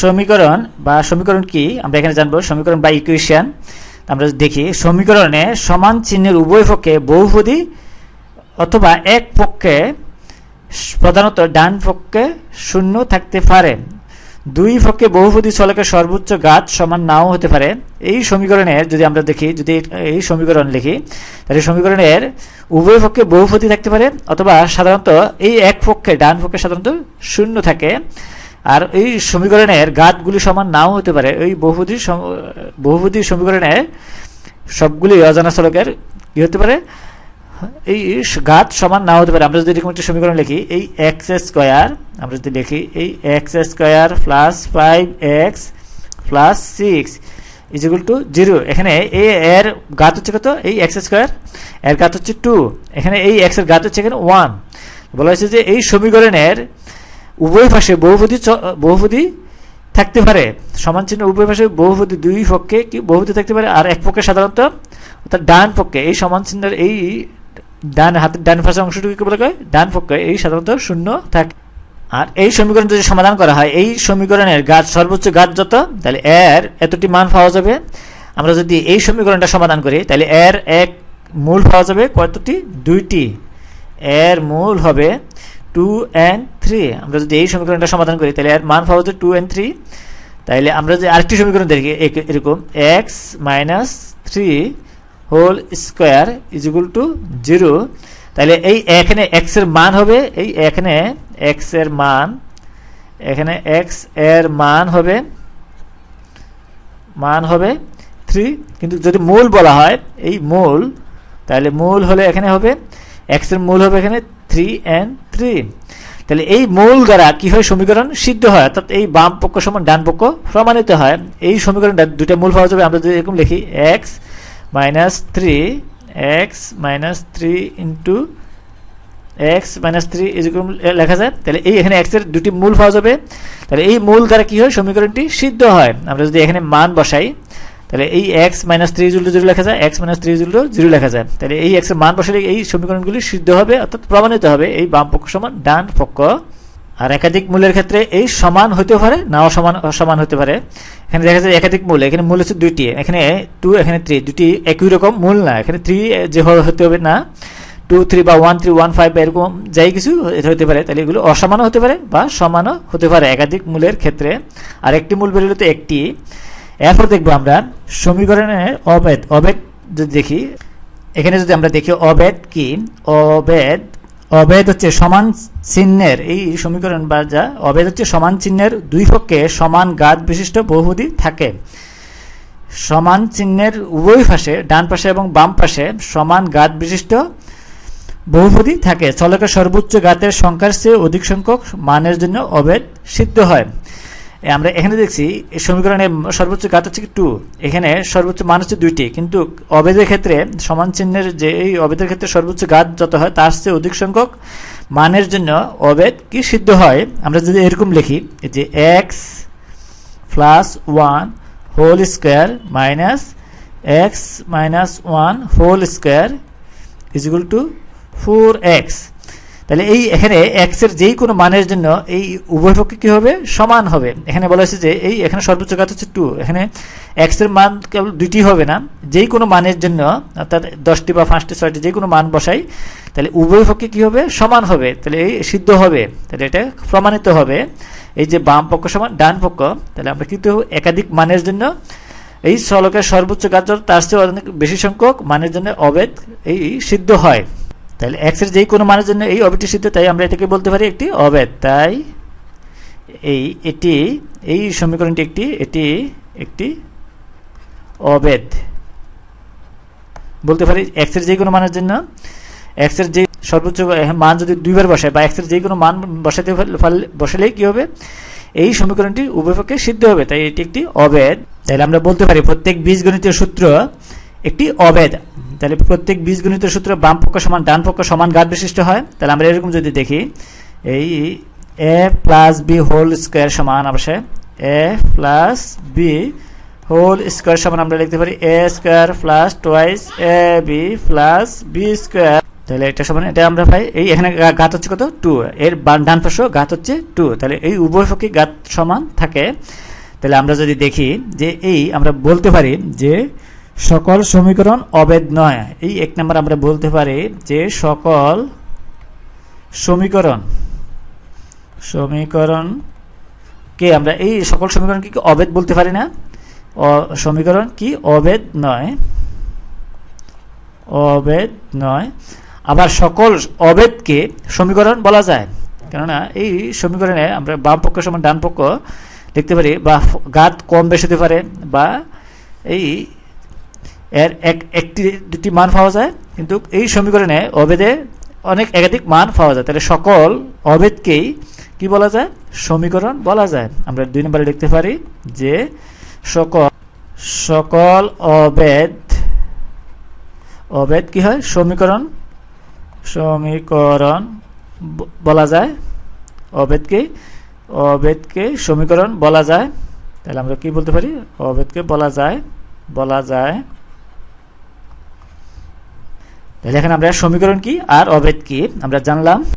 সমীকরণ বা সমীকরণ কি? আমরা এখানে জানব সমীকরণ বা ইকুয়েশন আমরা দেখি, সমীকরণে সমান চিহ্নের উভয় পক্ষে বহুপদী অথবা এক পক্ষে প্রধানত ডান পক্ষে শূন্য থাকতে পারে। দুই পক্ষে বহুপদী চলকের সর্বোচ্চ গাছ সমান নাও হতে পারে। এই সমীকরণের যদি আমরা দেখি, যদি এই সমীকরণ লিখি, তাহলে সমীকরণের উভয় পক্ষে বহুপদী থাকতে পারে, অথবা সাধারণত এই এক পক্ষে ডান পক্ষে সাধারণত শূন্য থাকে। আর এই সমীকরণের গাতগুলি সমান নাও হতে পারে। এই বহুপদী সম- বহুপদী সমীকরণের সবগুলি অজানা চলকের কি হতে পারে? এই ঘাত সমান না হতে পারে। আমরা যদি এরকম একটা সমীকরণ লিখি, এই এক্স স্কোয়ার, আমরা যদি লিখি, এই x square plus five x plus six is equal to zero. এখানে এই এর গাত হচ্ছে কত? এই এক্স স্কোয়ার। এর গাত হচ্ছে টু। এখানে এই এক্সের গাত হচ্ছে এখানে ওয়ান। বলা হয়েছে যে এই সমীকরণের উভয় পাশে বহুপদী বহুপদী থাকতে পারে। সমান চিহ্ন উভয় পাশে বহুপদী দুই পক্ষে কি বহুপদী থাকতে পারে? আর এক পক্ষে সাধারণত অর্থাৎ ডান পক্ষে। এই সমান চিহ্নের এই ডান হাতের ডান পাশের অংশটুকুকে বলা হয় ডান পক্ষে এই সাধারণত শূন্য থাকে। আর এই সমীকরণ যদি সমাধান করা হয়, এই সমীকরণের গাছ সর্বোচ্চ গাছ যত, তাহলে এর এতটি মান পাওয়া যাবে। আমরা যদি এই সমীকরণটা সমাধান করি, তাহলে এর এক মূল পাওয়া যাবে কতটি? দুইটি। এর মূল হবে টু অ্যান্ড থ্রি আমরা যদি এই সমীকরণটা সমাধান করি, তাহলে এর মান পাওয়া যাবে টু অ্যান্ড থ্রি তাইলে আমরা যদি আরেকটি সমীকরণ দেখি এরকম x minus three whole square is equal to zero তাহলে এই এখানে এক্সের মান হবে, এই এখানে এক্সের মান, এখানে এক্সের মান হবে মান হবে থ্রি কিন্তু যদি মূল বলা হয়, এই মূল তাহলে মূল হলে এখানে হবে এক্সের মূল হবে এখানে থ্রি অ্যান্ড থ্রি তাহলে এই মূল দ্বারা কি হয় সমীকরণ? সিদ্ধ হয়, অর্থাৎ এই বাম পক্ষ সমান ডান পক্ষ প্রমাণিত হয়। এই সমীকরণটা দুটা মূল পাওয়া যাবে, আমরা যদি এরকম লিখি x minus three x minus three into x minus three এরকম লেখা যায়। তাহলে এই এখানে এক্সের দুটি মূল পাওয়া যাবে। তাহলে এই মূল দ্বারা কি হয়, সমীকরণটি সিদ্ধ হয়। আমরা যদি এখানে মান বসাই তাহলে এই x minus three equal zero লেখা যায় x minus three equal zero লেখা যায়। তাহলে এই এক্সের মান বসালে এই সমীকরণগুলি সিদ্ধ হবে, অর্থাৎ প্রমাণিত হবে। এই বাম পক্ষ সমান ডান পক্ষ। আর একাধিক মূলের ক্ষেত্রে এই সমান হতে পারে, নাও সমান, অসমান হতে পারে। এখানে দেখা যায় একাধিক মূল, এখানে মূল হচ্ছে দুইটি, এখানে টু এখানে থ্রি দুটি একই রকম মূল না, এখানে থ্রি যে হতে হবে না। টু থ্রি বা ওয়ান থ্রি ওয়ান ফাইভ এরকম যাই কিছু হতে পারে, তাহলে এগুলো অসমানও হতে পারে বা সমানও হতে পারে একাধিক মূলের ক্ষেত্রে। আর একটি মূল বেরোলে তো একটি। এরপর দেখব আমরা সমীকরণের অবেদ অবেদ যদি দেখি, এখানে যদি আমরা দেখি অবেদ কি? অবেদ অবেদ হচ্ছে সমান চিহ্নের, এই সমীকরণ বা যা, অবেদ হচ্ছে সমান চিহ্নের দুই পক্ষে সমান গাত বিশিষ্ট বহুপদী থাকে। সমান চিহ্নের উভয় পাশে, ডান পাশে এবং বাম পাশে সমান গাত বিশিষ্ট বহুপদী থাকে। চলকের সর্বোচ্চ গাতের সংখ্যার চেয়ে অধিক সংখ্যক মানের জন্য অবেদ সিদ্ধ হয়। আমরা এখানে দেখছি এই সমীকরণে সর্বোচ্চ গাত হচ্ছে টু এখানে সর্বোচ্চ মান হচ্ছে দুইটি, কিন্তু অবেদের ক্ষেত্রে সমান চিহ্নের যে এই অবেদের ক্ষেত্রে সর্বোচ্চ গাত যত হয়, তার চেয়ে অধিক সংখ্যক মানের জন্য অবেদ কি সিদ্ধ হয়? আমরা যদি এরকম লিখি যে x plus one whole square minus x minus one whole square is to four x তাহলে এই এখানে এক্সের যেই কোনো মানের জন্য এই উভয় পক্ষে কি হবে? সমান হবে। এখানে বলা হয়েছে যে এই এখানে সর্বোচ্চ কাজ হচ্ছে টু এখানে এক্সের মান কেবল দুইটি হবে না। যেই কোনো মানের জন্য, অর্থাৎ দশটি বা পাঁচটি, ছয়টি যে কোনো মান বসাই, তাহলে উভয় পক্ষে কি হবে? সমান হবে। তাহলে এই সিদ্ধ হবে। তাহলে এটা প্রমাণিত হবে। এই যে বাম পক্ষ সমান, ডান পক্ষ, তাহলে আমরা কিন্তু একাধিক মানের জন্য এই চলকের সর্বোচ্চ কাজ তার চেয়ে অনেক বেশি সংখ্যক মানের জন্য অবেদ এই সিদ্ধ হয়। তাহলে এক্সের যেই কোনো মানের জন্য এই অবেদটি সিদ্ধ, তাই আমরা এটাকে বলতে পারি একটি অবেদ। তাই এই, এটি, এই সমীকরণটি একটি, এটি একটি অবেদ। বলতে পারি এক্সের যে কোনো মানের জন্য এক্সের যে সর্বোচ্চ মান যদি দুইবার বসায়, বা এক্সের যে কোনো মান বসাতে বসালেই কি হবে? এই সমীকরণটি উভয়পক্ষে সিদ্ধ হবে, তাই এটি একটি অবেদ। তাহলে আমরা বলতে পারি প্রত্যেক বীজগণিতীয় সূত্র একটি অবেদ তাহলে প্রত্যেক বীজগণিতের সূত্র বাম পক্ষ সমান ডান পক্ষ সমান গাত বিশিষ্ট হয়। তাহলে আমরা এরকম যদি দেখি, এই a plus b whole square সমান অবশ্যই a plus b whole square সমান আমরা লিখতে পারি a square plus twice a b plus b square তাহলে এটা সমান, এটা আমরা পাই, এই এখানে গা- ঘাত হচ্ছে কত? টু এর ডান পাশে ঘাত হচ্ছে টু তাহলে এই উভয় পক্ষে ঘাত সমান থাকে। তাহলে আমরা যদি দেখি যে এই আমরা বলতে পারি যে সকল সমীকরণ অবেদ নয়। এই এক নম্বর আমরা বলতে পারি যে সকল সমীকরণ সমীকরণ কে? আমরা এই সকল সমীকরণ কি অবেদ বলতে পারি না? সমীকরণ কি অবেদ নয়। অবেদ নয়। আবার সকল অবেদকে সমীকরণ বলা যায়। কেননা এই সমীকরণে আমরা বাম পক্ষ সমান ডান পক্ষ লিখতে পারি বা ঘাত কম বেশি হতে পারে বা এই এর এক, একটি, দুটি মান পাওয়া যায়, কিন্তু এই সমীকরণে অবেদে অনেক একাধিক মান পাওয়া যায়। তাহলে সকল অবেদকেই কি বলা যায়? সমীকরণ বলা যায়। আমরা দুই নম্বরে লিখতে পারি যে সকল সকল অবেদ অবেদ কি হয়? সমীকরণ সমীকরণ বলা যায়। অবেদকে অবেদকে সমীকরণ বলা যায়। তাহলে আমরা কি বলতে পারি? অবেদকে বলা যায় বলা যায় তাহলে এখানে আমরা সমীকরণ কি আর অভেদ কি? আমরা জানলাম